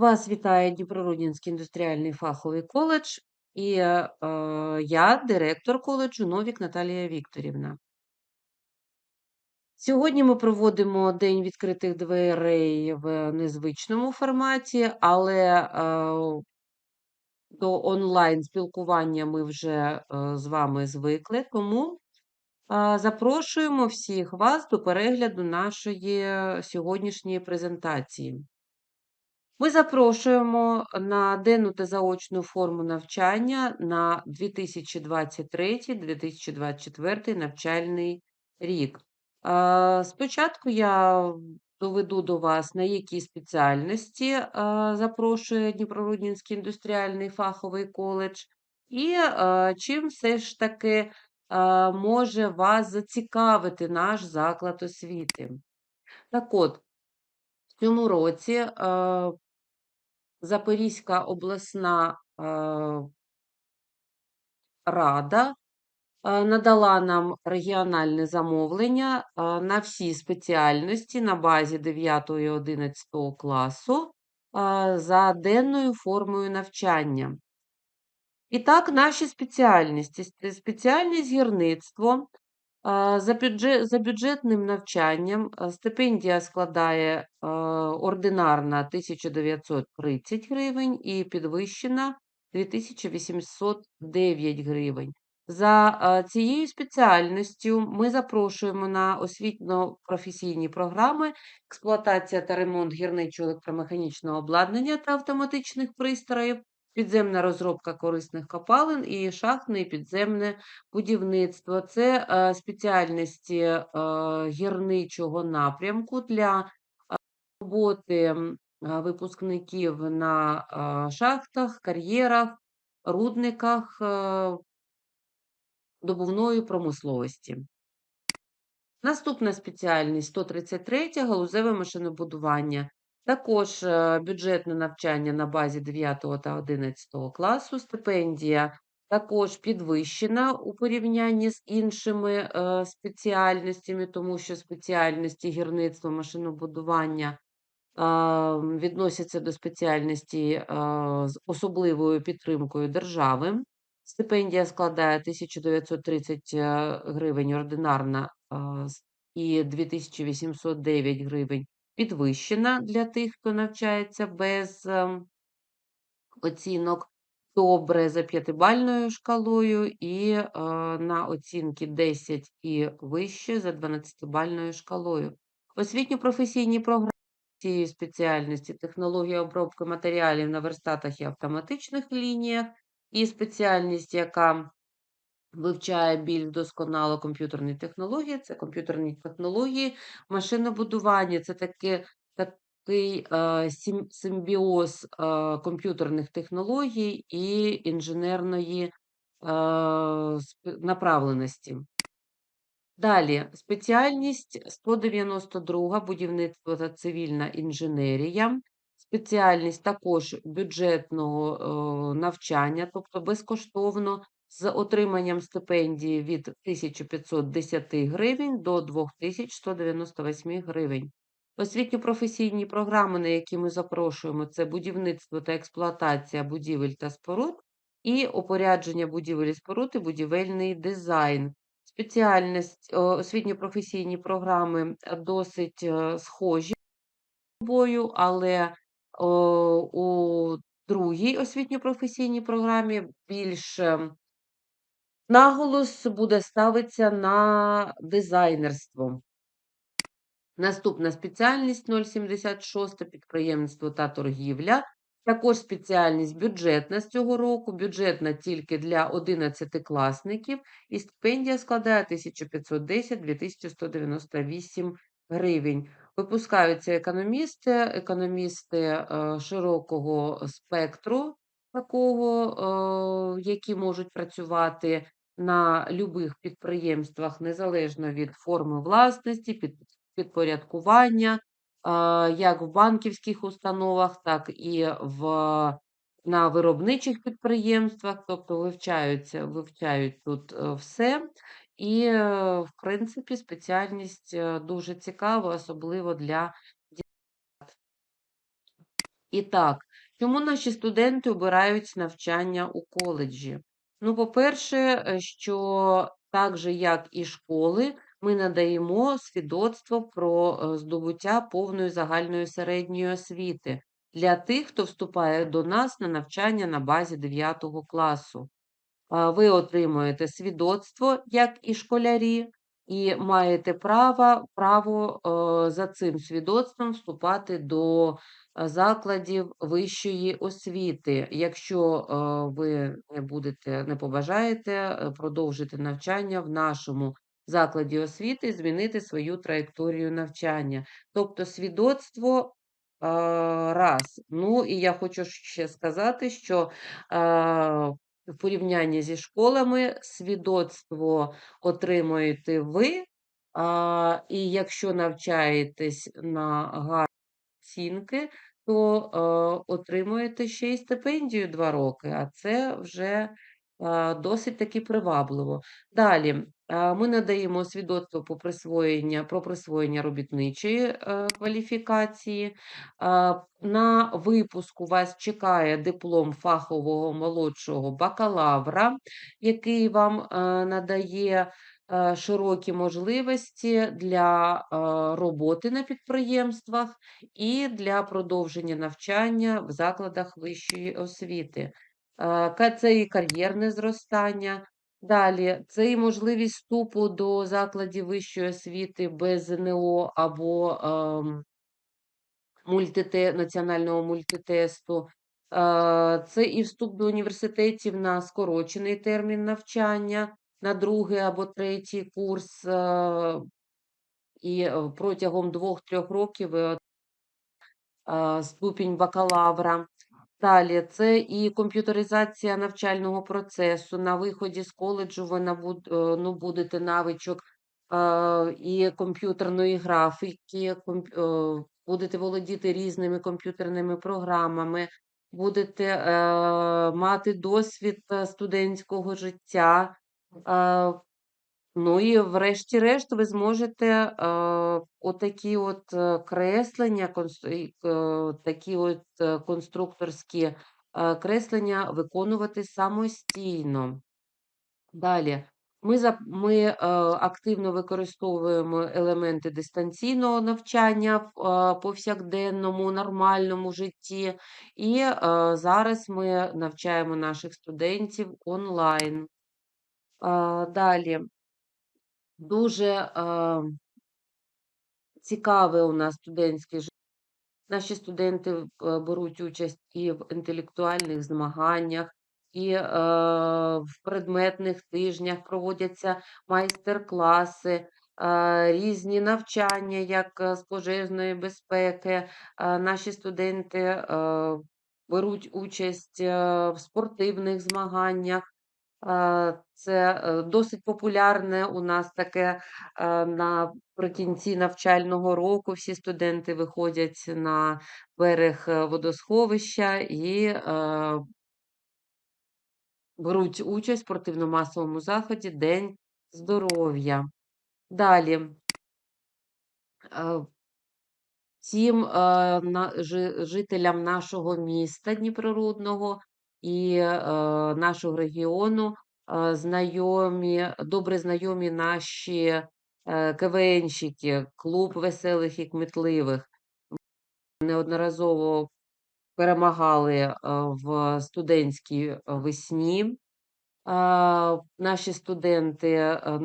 Вас вітає Дніпрорудненський індустріальний фаховий коледж і е, я, директор коледжу Новік Наталія Вікторівна. Сьогодні ми проводимо День відкритих дверей в незвичному форматі, але е, до онлайн спілкування ми вже е, з вами звикли, тому е, запрошуємо всіх вас до перегляду нашої сьогоднішньої презентації. Ми запрошуємо на денну та заочну форму навчання на 2023-2024 навчальний рік. Спочатку я доведу до вас, на які спеціальності запрошує Дніпрорудненський індустріальний фаховий коледж, і чим все ж таки може вас зацікавити наш заклад освіти. Так от, в цьому році Запорізька обласна е, рада е, надала нам регіональне замовлення е, на всі спеціальності на базі 9 і 11 класу за денною формою навчання. І так, наші спеціальності. Спеціальність гірництво. За бюджет, за бюджетним навчанням стипендія складає а, ординарна 1930 гривень і підвищена 2809 гривень. За а, цією спеціальністю ми запрошуємо на освітньо-професійні програми експлуатація та ремонт гірничого електромеханічного обладнання та автоматичних пристроїв, підземна розробка корисних копалин і шахтне і підземне будівництво. Це е, спеціальності е, гірничого напрямку для е, роботи випускників на шахтах, кар'єрах, рудниках добувної промисловості. Наступна спеціальність 133 галузеве машинобудування. Також е, бюджетне навчання на базі 9 та 11 класу, стипендія також підвищена у порівнянні з іншими е, спеціальностями, тому що спеціальності гірництва, машинобудування е, відносяться до спеціальності з особливою підтримкою держави. Стипендія складає 1930 е, гривень ординарна і 2809 гривень підвищена для тих, хто навчається без ем, оцінок. Добре за п'ятибальною шкалою і е, на оцінки 10 і вище за 12-бальною шкалою. Освітньо-професійні програми цієї спеціальності технологія обробки матеріалів на верстатах і автоматичних лініях, і спеціальність, яка вивчає більш досконало комп'ютерні технології, це комп'ютерні технології, машинобудування, це таке, такий е, симбіоз е, комп'ютерних технологій і інженерної е, направленості. Далі, спеціальність 192 будівництво та цивільна інженерія. Спеціальність також бюджетного е, навчання, тобто безкоштовно, з отриманням стипендії від 1510 гривень до 2198 гривень. Освітньо-професійні програми, на які ми запрошуємо, це будівництво та експлуатація будівель та споруд, і опорядження будівель і споруд і будівельний дизайн. Спеціальність, освітньо-професійні програми досить е, схожі між собою, але у другій освітньо-професійній програмі більш е, наголос буде ставитися на дизайнерство. Наступна спеціальність 076 підприємництво та торгівля. Також спеціальність бюджетна з цього року, бюджетна тільки для 11-класників, і стипендія складає 1510-2198 гривень. Випускаються економісти, економісти е, широкого спектру, такого, е, які можуть працювати на любих підприємствах незалежно від форми власності, підпорядкування, як в банківських установах, так і в, на виробничих підприємствах, тобто вивчаються, вивчають тут е, все. І, е, в принципі, спеціальність е, дуже цікава, особливо для дівчат. І так, Чому наші студенти обирають навчання у коледжі? Ну, по-перше, що так же, як і школи, ми надаємо свідоцтво про здобуття повної загальної середньої освіти для тих, хто вступає до нас на навчання на базі 9 класу. А, Ви отримуєте свідоцтво, як і школярі, і маєте право, право е, за цим свідоцтвом вступати до е, закладів вищої освіти, якщо е, ви не будете, не побажаєте продовжити навчання в нашому закладі освіти, змінити свою траєкторію навчання. Тобто свідоцтво раз. Ну і я хочу ще сказати, що в порівнянні зі школами свідоцтво отримуєте ви, а, і якщо навчаєтесь на гарні оцінки, то а, отримуєте ще й стипендію 2 роки, а це вже е, досить таки привабливо. Далі ми надаємо свідоцтво по присвоєння, про присвоєння робітничої е, кваліфікації. На випуску вас чекає диплом фахового молодшого бакалавра, який вам е, надає е, широкі можливості для роботи на підприємствах і для продовження навчання в закладах вищої освіти. Е, Це і кар'єрне зростання. Далі, це і можливість вступу до закладів вищої освіти без ЗНО або ем, мультите, національного мультитесту. Е, Це і вступ до університетів на скорочений термін навчання, на другий або третій курс, е, і е, протягом двох-трьох років ви е, ступінь бакалавра. Далі це і комп'ютеризація навчального процесу. На виході з коледжу ви набуд, е, ну, навичок е, і комп'ютерної графіки, е, будете володіти різними комп'ютерними програмами, будете мати досвід студентського життя. Ну і врешті-решт ви зможете е, отакі от е, креслення, е, такі от е, конструкторські креслення виконувати самостійно. Далі. Ми, ми активно використовуємо елементи дистанційного навчання в повсякденному, нормальному житті. І зараз ми навчаємо наших студентів онлайн. Далі. Дуже е, цікаве у нас студентське життя. Наші студенти беруть участь і в інтелектуальних змаганнях, і е, в предметних тижнях проводяться майстер-класи, різні навчання, як з пожежної безпеки. Наші студенти беруть участь в спортивних змаганнях. Е, Це е, досить популярне у нас таке е, наприкінці навчального року. Всі студенти виходять на берег водосховища і беруть участь в спортивно-масовому заході День здоров'я. Далі. Всім жителям нашого міста Дніпрорудного і е, нашого регіону е, знайомі, добре знайомі наші е, КВНщики, клуб веселих і кмітливих. Неодноразово перемагали е, в студентській весні. Е, Наші студенти е,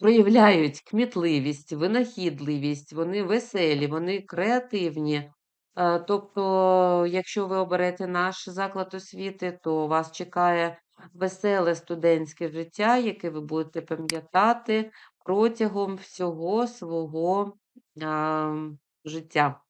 проявляють кмітливість, винахідливість, вони веселі, вони креативні. Е, Тобто, якщо ви оберете наш заклад освіти, то вас чекає веселе студентське життя, яке ви будете пам'ятати протягом всього свого а, життя.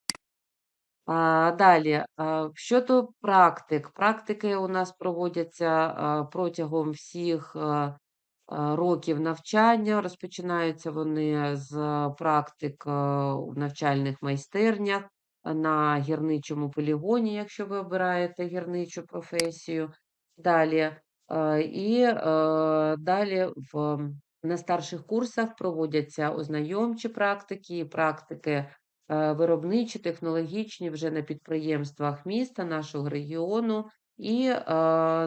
А, Далі, а, щодо практик, практики у нас проводяться а, протягом всіх а, а, років навчання. Розпочинаються вони з практик а, у навчальних майстернях на гірничому полігоні, якщо ви обираєте гірничу професію. Далі, і далі в, на старших курсах проводяться ознайомчі практики, практики е, виробничі, технологічні вже на підприємствах міста, нашого регіону і е,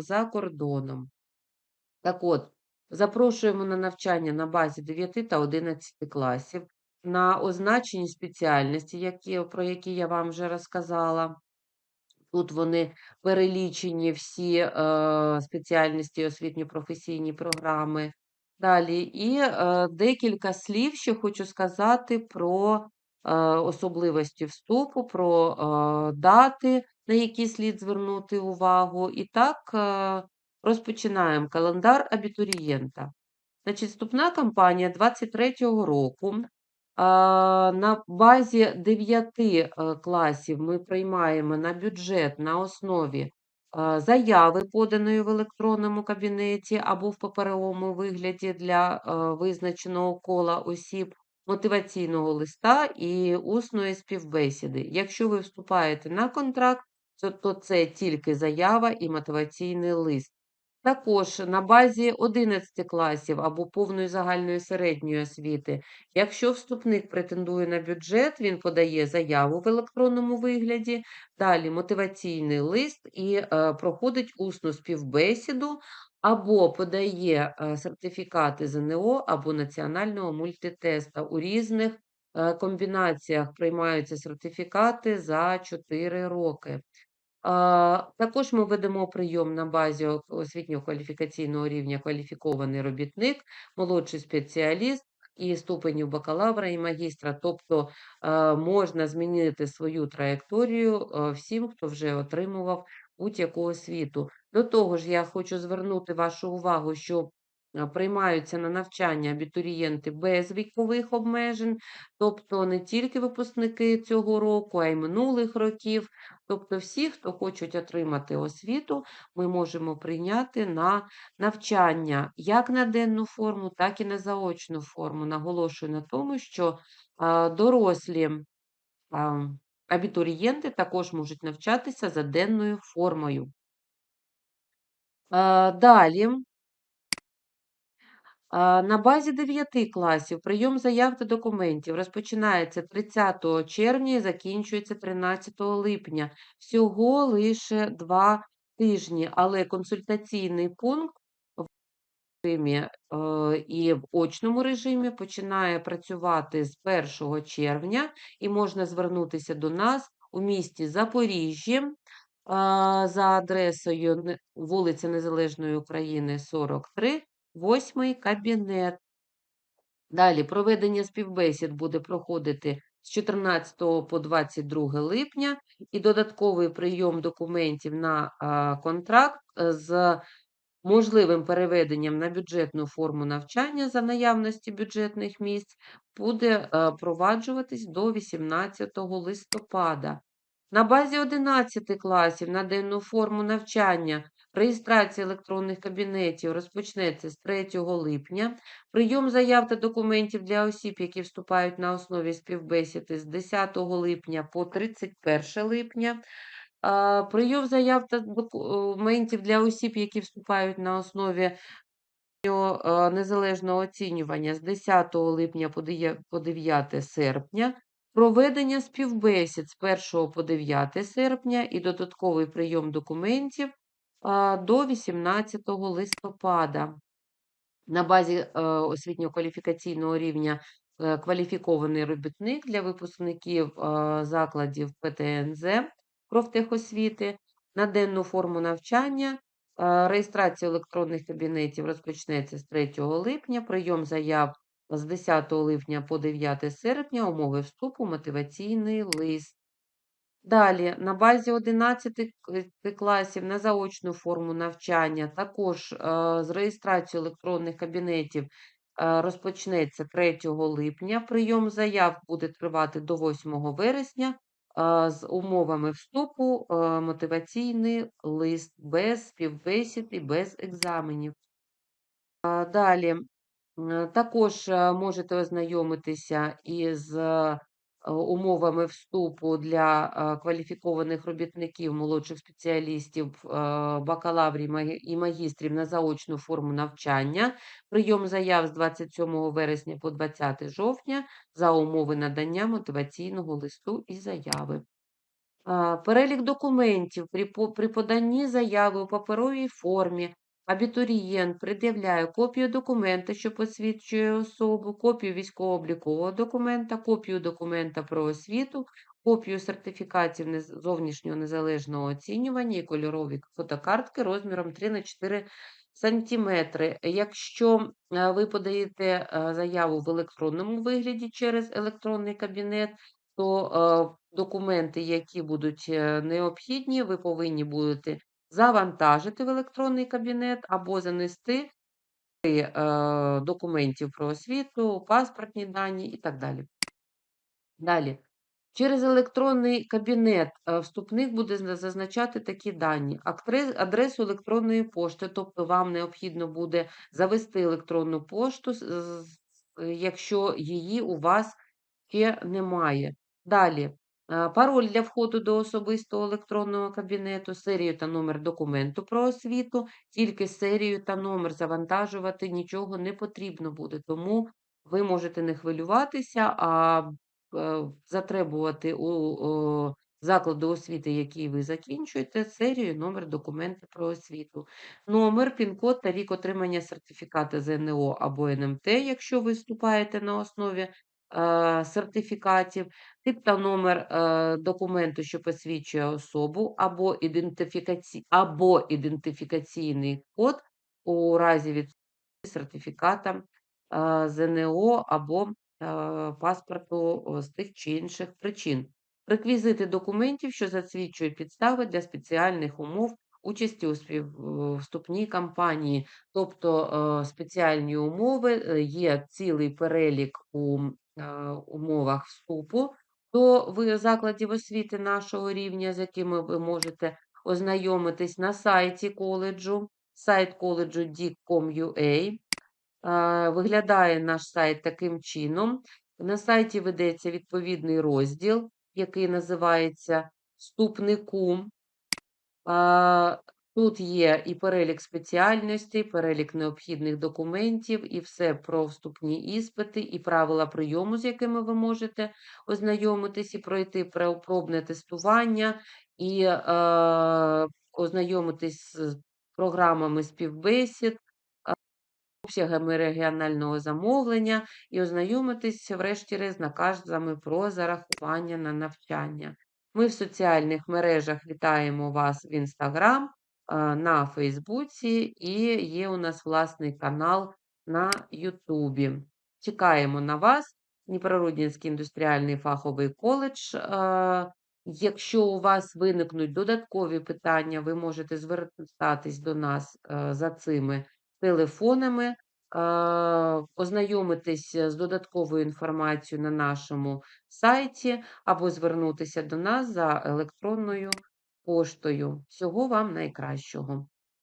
за кордоном. Так от, запрошуємо на навчання на базі 9 та 11 класів на означені спеціальності, які, про які я вам вже розказала. Тут вони перелічені всі е, спеціальності освітньо-професійні програми. Далі, і е, декілька слів, що хочу сказати про е, особливості вступу, про е, дати, на які слід звернути увагу. І так, е, розпочинаємо календар абітурієнта. Значить, вступна кампанія 23-го року. На базі 9 е, класів ми приймаємо на бюджет на основі заяви, поданої в електронному кабінеті або в паперовому вигляді для е, визначеного кола осіб, мотиваційного листа і усної співбесіди. Якщо ви вступаєте на контракт, то це тільки заява і мотиваційний лист. Також на базі 11 класів або повної загальної середньої освіти, якщо вступник претендує на бюджет, він подає заяву в електронному вигляді, далі мотиваційний лист і е, проходить усну співбесіду, або подає е, сертифікати ЗНО або національного мультитеста. У різних е, комбінаціях приймаються сертифікати за 4 роки. Також ми ведемо прийом на базі о- освітньо-кваліфікаційного рівня кваліфікований робітник, молодший спеціаліст і ступенів бакалавра і магістра. Тобто можна змінити свою траєкторію всім, хто вже отримував будь-яку освіту. До того ж, я хочу звернути вашу увагу, що приймаються на навчання абітурієнти без вікових обмежень, тобто не тільки випускники цього року, а й минулих років. Тобто всі, хто хочуть отримати освіту, ми можемо прийняти на навчання як на денну форму, так і на заочну форму. Наголошую на тому, що дорослі абітурієнти також можуть навчатися за денною формою. Далі. На базі 9 класів прийом заяв та документів розпочинається 30 червня і закінчується 13 липня. Всього лише два тижні, але консультаційний пункт в режимі е, і в очному режимі починає працювати з 1 червня і можна звернутися до нас у місті Запоріжжі е, за адресою вулиця Незалежної України, 43. Восьмий кабінет. Далі проведення співбесід буде проходити з 14 по 22 липня і додатковий прийом документів на контракт е, з можливим переведенням на бюджетну форму навчання за наявності бюджетних місць буде е, проваджуватись до 18 листопада. На базі 11 класів на денну форму навчання реєстрація електронних кабінетів розпочнеться з 3 липня. Прийом заяв та документів для осіб, які вступають на основі співбесіди з 10 липня по 31 липня. Прийом заяв та документів для осіб, які вступають на основі е, незалежного оцінювання з 10 липня по 9 серпня. Проведення співбесід з 1 по 9 серпня і додатковий прийом документів до 18 листопада. На базі е, освітньо-кваліфікаційного рівня е, кваліфікований робітник для випускників е, закладів ПТНЗ профтехосвіти на денну форму навчання. Реєстрація електронних кабінетів розпочнеться з 3 липня, прийом заяв з 10 липня по 9 серпня, умови вступу, мотиваційний лист. Далі, на базі 11 класів на заочну форму навчання, також е, з реєстрацією електронних кабінетів е, розпочнеться 3 липня. Прийом заяв буде тривати до 8 вересня е, з умовами вступу, мотиваційний лист без співбесід і без екзаменів. Далі, також е, можете ознайомитися із е, умовами вступу для кваліфікованих робітників, молодших спеціалістів, бакалаврів і магістрів на заочну форму навчання. Прийом заяв з 27 вересня по 20 жовтня за умови надання мотиваційного листу і заяви. Перелік документів при поданні заяви у паперовій формі. Абітурієнт пред'являє копію документа, що посвідчує особу, копію військово-облікового документа, копію документа про освіту, копію сертифікатів зовнішнього незалежного оцінювання і кольорові фотокартки розміром 3 на 4 сантиметри. Якщо е, ви подаєте е, заяву в електронному вигляді через електронний кабінет, то е, документи, які будуть необхідні, ви повинні будете завантажити в електронний кабінет або занести е, документів про освіту, паспортні дані і так далі. Далі. Через електронний кабінет е, вступник буде зазначати такі дані: адресу електронної пошти, тобто вам необхідно буде завести електронну пошту, якщо її у вас ще немає. Далі. Пароль для входу до особистого електронного кабінету, серію та номер документу про освіту, тільки серію та номер завантажувати нічого не потрібно буде, тому ви можете не хвилюватися, а е, затребувати у закладу освіти, який ви закінчуєте, серію, номер документу про освіту. Номер, пін-код та рік отримання сертифіката ЗНО або НМТ, якщо ви вступаєте на основі сертифікатів, тип та номер е, документу, що посвідчує особу, або, ідентифікаці... або ідентифікаційний код у разі від сертифіката е, ЗНО або е, паспорту з тих чи інших причин. Реквізити документів, що засвідчують підстави для спеціальних умов участі у е, вступній кампанії, тобто е, спеціальні умови, е, є цілий перелік у е, умовах вступу до закладів освіти нашого рівня, з якими ви можете ознайомитись на сайті коледжу, сайт коледжу dic.com.ua. Виглядає наш сайт таким чином. На сайті ведеться відповідний розділ, який називається Вступнику. Тут є і перелік спеціальностей, перелік необхідних документів, і все про вступні іспити, і правила прийому, з якими ви можете ознайомитись і пройти пробне тестування, і е, ознайомитись з програмами співбесід, обсягами регіонального замовлення і ознайомитись, врешті-решт, наказами про зарахування на навчання. Ми в соціальних мережах вітаємо вас в Інстаграм, на Фейсбуці і є у нас власний канал на Ютубі. Чекаємо на вас, Дніпрорудненський індустріальний фаховий коледж. Е, Якщо у вас виникнуть додаткові питання, ви можете звертатись до нас е, за цими телефонами, е, ознайомитись з додатковою інформацією на нашому сайті або звернутися до нас за електронною поштою. Всього вам найкращого.